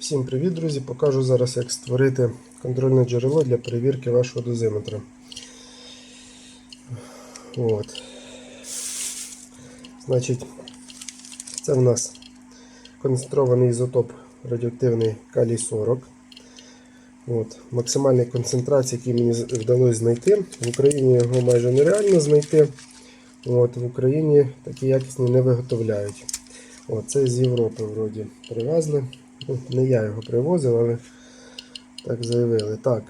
Всім привіт, друзі! Покажу зараз, як створити контрольне джерело для перевірки вашого дозиметра. От. Значить, це в нас концентрований ізотоп радіоактивний калій 40. От. Максимальної концентрації, який мені вдалося знайти. В Україні його майже нереально знайти. От, В Україні такі якісні не виготовляють. О, це з Європи вроді привезли. Ну, Не я його привозив, але так заявили. Так,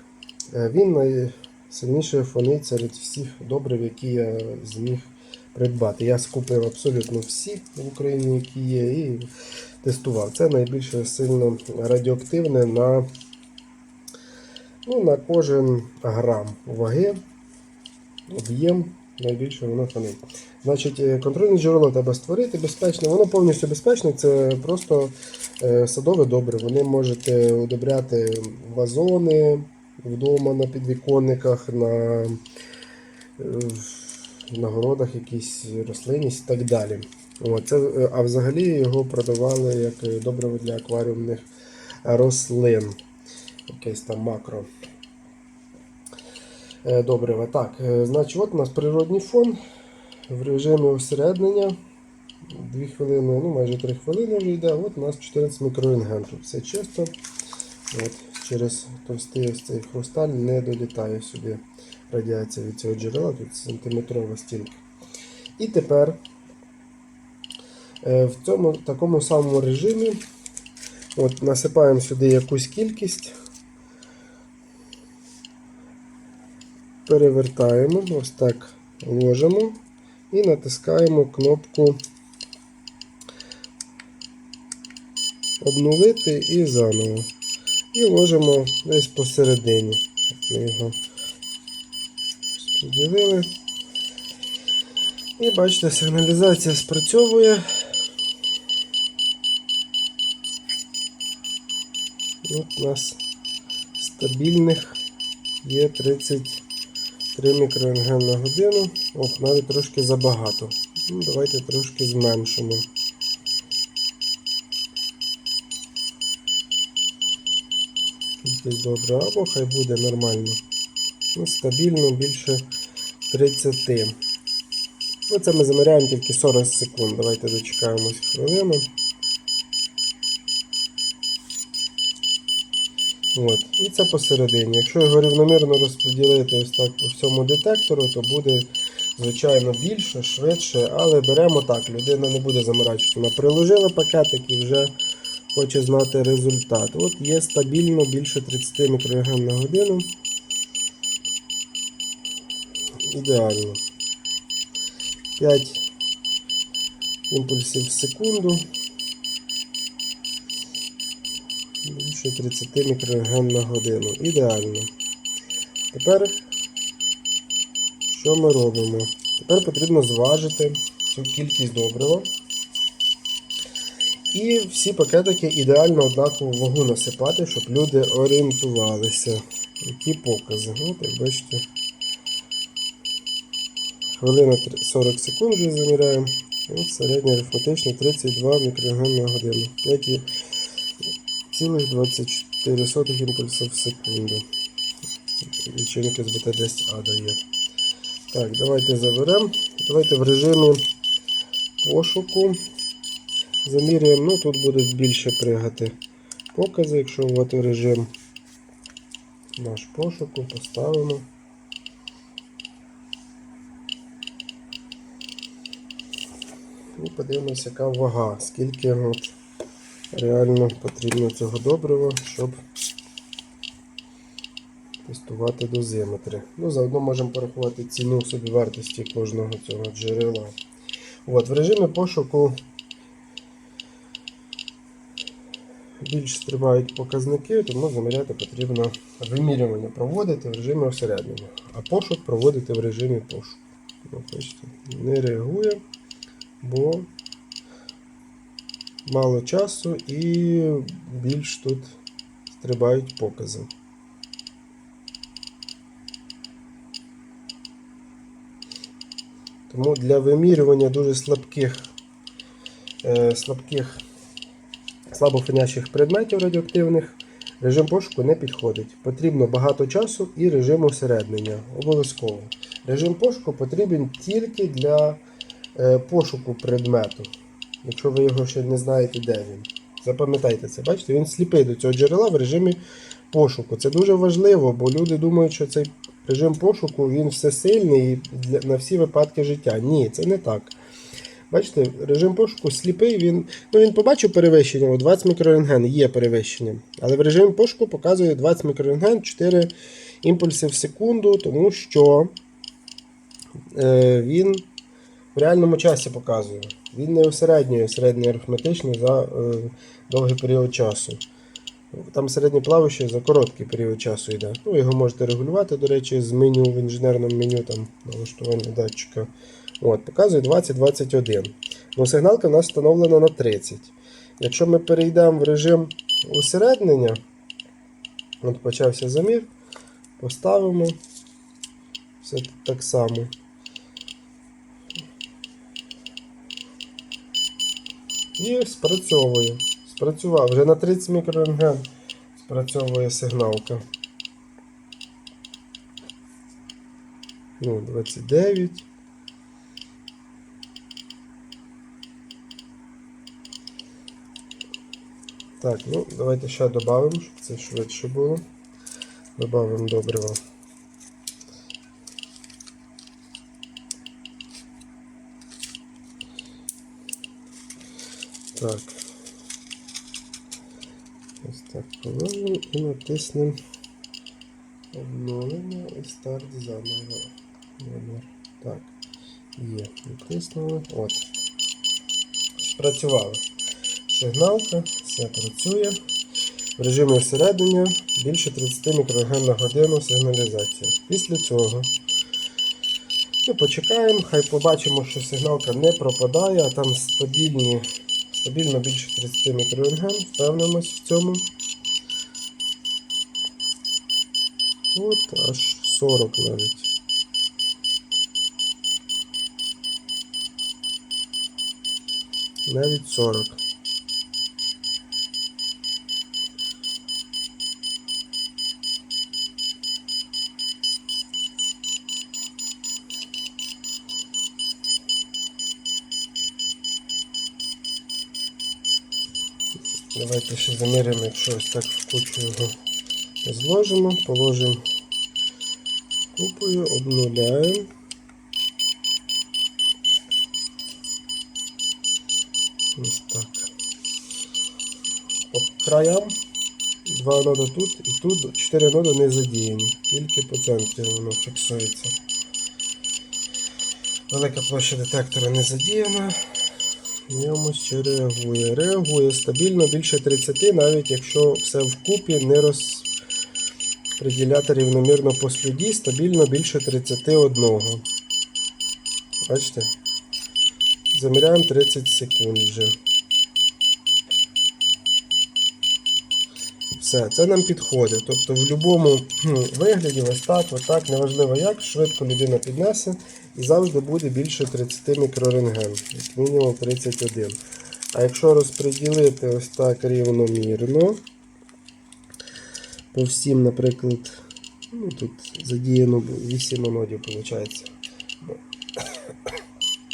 е, він найсильніше фонить серед всіх добрив, які я зміг придбати. Я скупив абсолютно всі в Україні, які є, і тестував. Це найбільше сильно радіоактивне на, ну, на кожен грам ваги, об'єм. Найбільше воно фонить. Значить, е, контрольне джерело треба створити безпечно. Воно повністю безпечне, це просто е, садове добре. Вони можете удобряти вазони вдома на підвіконниках, на, е, на городах якісь рослинність і так далі. О, це, а взагалі його продавали як добриво для акваріумних рослин. Якесь там макро. Е, Добре, так. е, Значить, от у нас природний фон в режимі осереднення. 2 хвилини, ну майже 3 хвилини вже йде. От у нас 14 мікрорентген. Тут все чисто. От, через товстий ось цей хрусталь не долітає сюди радіація від цього джерела, тут сантиметрова стінка. І тепер е, в цьому такому самому режимі от, насипаємо сюди якусь кількість. Перевертаємо, ось так ложимо і натискаємо кнопку обновити і заново. І ложимо десь посередині. Ми його розподілили. І бачите, сигналізація спрацьовує. От у нас стабільних є 30. 3 мікрорентген на годину. Ох, навіть трошки забагато. Ну, Давайте трошки зменшимо. Кількість добре, або хай буде нормально. Ну, Стабільно більше 30. Ну, це ми заміряємо тільки 40 секунд. Давайте дочекаємось хвилину. От. І це посередині. Якщо його рівномірно розподілити ось так по всьому детектору, то буде, звичайно, більше, швидше, але беремо так, людина не буде заморачуватися. Вона приложила пакетик і вже хоче знати результат. От є стабільно більше 30 мікрограм на годину. Ідеально. 5 імпульсів в секунду. Більше 30 мікрограм на годину. Ідеально. Тепер що ми робимо? Тепер потрібно зважити цю кількість добрива. І всі пакетики ідеально однакову вагу насипати, щоб люди орієнтувалися. Які покази. От, як бачите, хвилина 40 секунд вже заміряємо. От середньо арифметично 32 мікрограм на годину. Які цілих 24 імпульси в секунду. Лічильник СБТ 10 А дає. Так, давайте заберемо. Давайте в режимі пошуку заміряємо. Ну, тут будуть більше пригати покази, якщо вводити режим наш пошуку, поставимо. І подивимося, яка вага, скільки от реально потрібно цього добрива, щоб тестувати дозиметри. Ну, заодно можемо порахувати ціну собівартості кожного цього джерела. От, в режимі пошуку більш стрибають показники, тому заміряти потрібно вимірювання проводити в режимі осереднення, а пошук проводити в режимі пошуку. Ну, не реагує, бо мало часу і більш тут стрибають покази. Тому для вимірювання дуже слабких, е, слабких слабофонящих предметів радіоактивних режим пошуку не підходить. Потрібно багато часу і режим усереднення. Обов'язково. Режим пошуку потрібен тільки для е, пошуку предмету. Якщо ви його ще не знаєте, де він. Запам'ятайте це, бачите, він сліпий до цього джерела в режимі пошуку. Це дуже важливо, бо люди думають, що цей режим пошуку він всесильний і на всі випадки життя. Ні, це не так. Бачите, режим пошуку сліпий, він, ну, він побачив перевищення, о, 20 мікрорентген є перевищення. Але в режимі пошуку показує 20 мікрорентген, 4 імпульси в секунду, тому що е, він в реальному часі показує. Він не усереднює середньо арифметично за е, довгий період часу. Там середнє плавище за короткий період часу йде. Ну, його можете регулювати, до речі, з меню в інженерному меню там налаштування датчика. От, показує 20-21. Ну, сигналка в нас встановлена на 30. Якщо ми перейдемо в режим усереднення, от почався замір, поставимо все так само. І спрацьовує. Спрацював. Вже на 30 мікрорентген спрацьовує сигналка. Ну, 29. Так, ну давайте ще додамо, щоб це швидше було. Добавимо добрива. Так. Ось так положимо і натиснемо обновлення і старт заново. Номер. Так, є. Натиснули. От. Спрацювало. Сигналка, все працює. В режимі всередині більше 30 мікроген на годину сигналізація. Після цього ми почекаємо, хай побачимо, що сигналка не пропадає, а там стабільні, стабільно більше 30 мікрорентген. Впевнимось в цьому. От аж 40 навіть. Навіть 40. Давайте ще заміряємо, якщо ось так в кучу його зложимо, положимо купою, обнуляємо. Ось так. По краям два нода тут і тут чотири нода не задіяні. Тільки по центрі воно фіксується. Велика площа детектора не задіяна. Дивимось, чи реагує. Реагує стабільно більше 30, навіть якщо все вкупі не розподіляти рівномірно по сліді, стабільно більше 31. Бачите? Заміряємо 30 секунд вже. Все, це нам підходить. Тобто в будь-якому вигляді, ось так, ось так, неважливо як, швидко людина піднесе і завжди буде більше 30 мікрорентген, як мінімум 31. А якщо розподілити ось так рівномірно, по всім, наприклад, ну тут задіяно 8 нодів, виходить.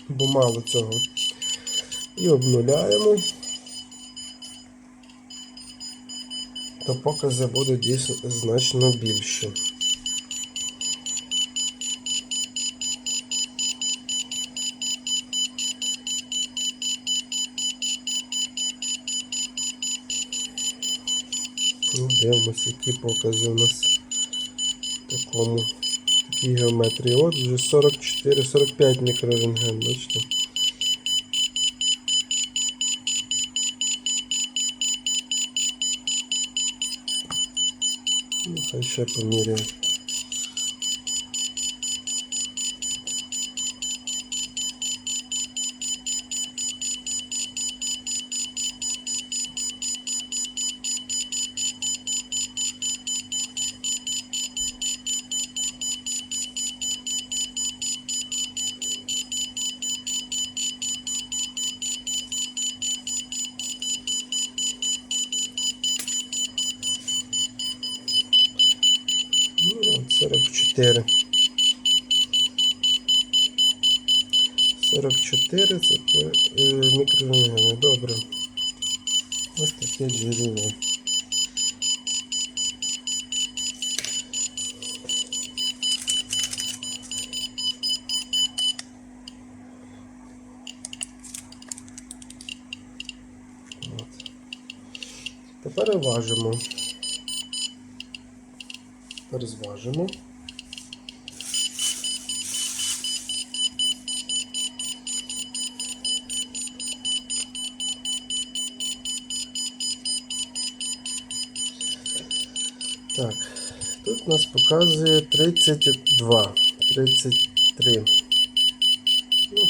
Бо мало цього. І обнуляємо. то покази будуть дійсно значно більші. Ну, Дивимося, які покази у нас в такому такій геометрії. От вже 44-45 мікрорентген, бачите? Ну, ще поміряємо. 44. 44 це е, мікрорентгени. Добре. Ось таке джерело. Тепер важимо. Тепер зважимо. Так, тут нас показує 32, 33. Ну,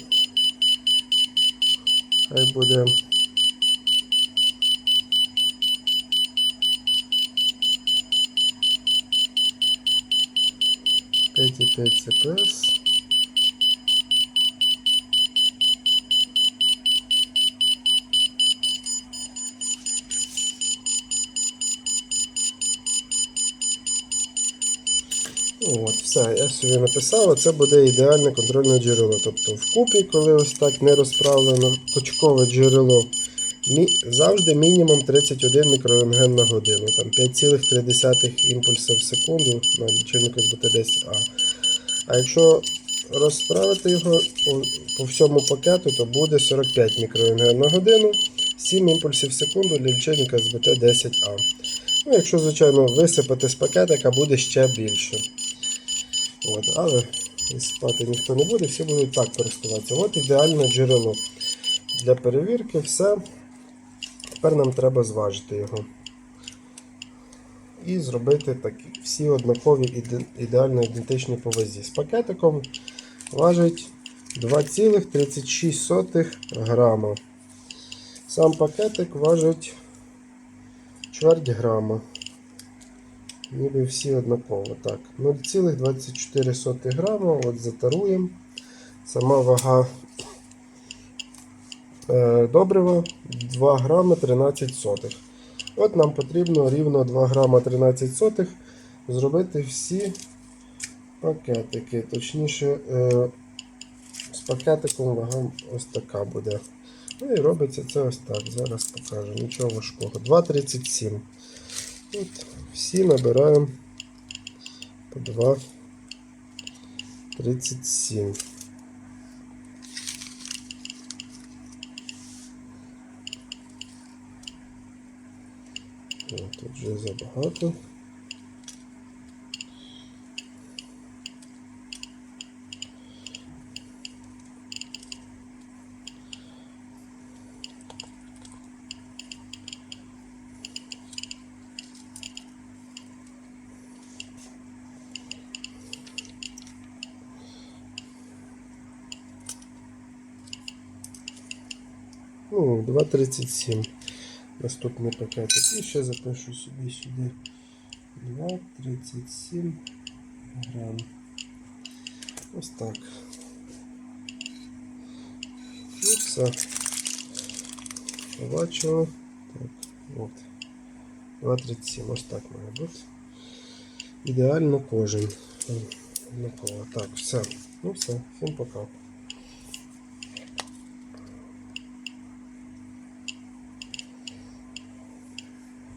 хай буде. П'ять і п'ять CPS. Ну, От, все, я собі написав, це буде ідеальне контрольне джерело. Тобто вкупі, коли ось так не розправлено точкове джерело, завжди мінімум 31 мікрорентген на годину. Там 5,3 імпульси в секунду на лічильнику БТ10А. А якщо розправити його по, всьому пакету, то буде 45 мікрорентген на годину, 7 імпульсів в секунду для лічильника з БТ10А. Ну, якщо, звичайно, висипати з пакетика, буде ще більше. От, але спати ніхто не буде, всі будуть так користуватися. От ідеальне джерело. Для перевірки все. Тепер нам треба зважити його. І зробити такі всі однакові ідеально ідентичні по вазі. З пакетиком важить 2,36 грама. Сам пакетик важить чверть грама. Ніби всі однаково. Так, 0,24 грама. От затаруємо. Сама вага добрива 2 грама 13 сотих. От нам потрібно рівно 2 грама 13 сотих зробити всі пакетики. Точніше, е, з пакетиком вага ось така буде. Ну і робиться це ось так. Зараз покажу. Нічого важкого. 2,37. От, всі набираємо по 2,37. О, тут вже забагато. Ну, 2,37. Наступний пакетик. І ще запишу собі сюди 2,37 грам. Ось так. І все. Побачили. Так, от. 2,37. Ось так має бути. Ідеально кожен. Однаково. Так, все. Ну все. Всім пока.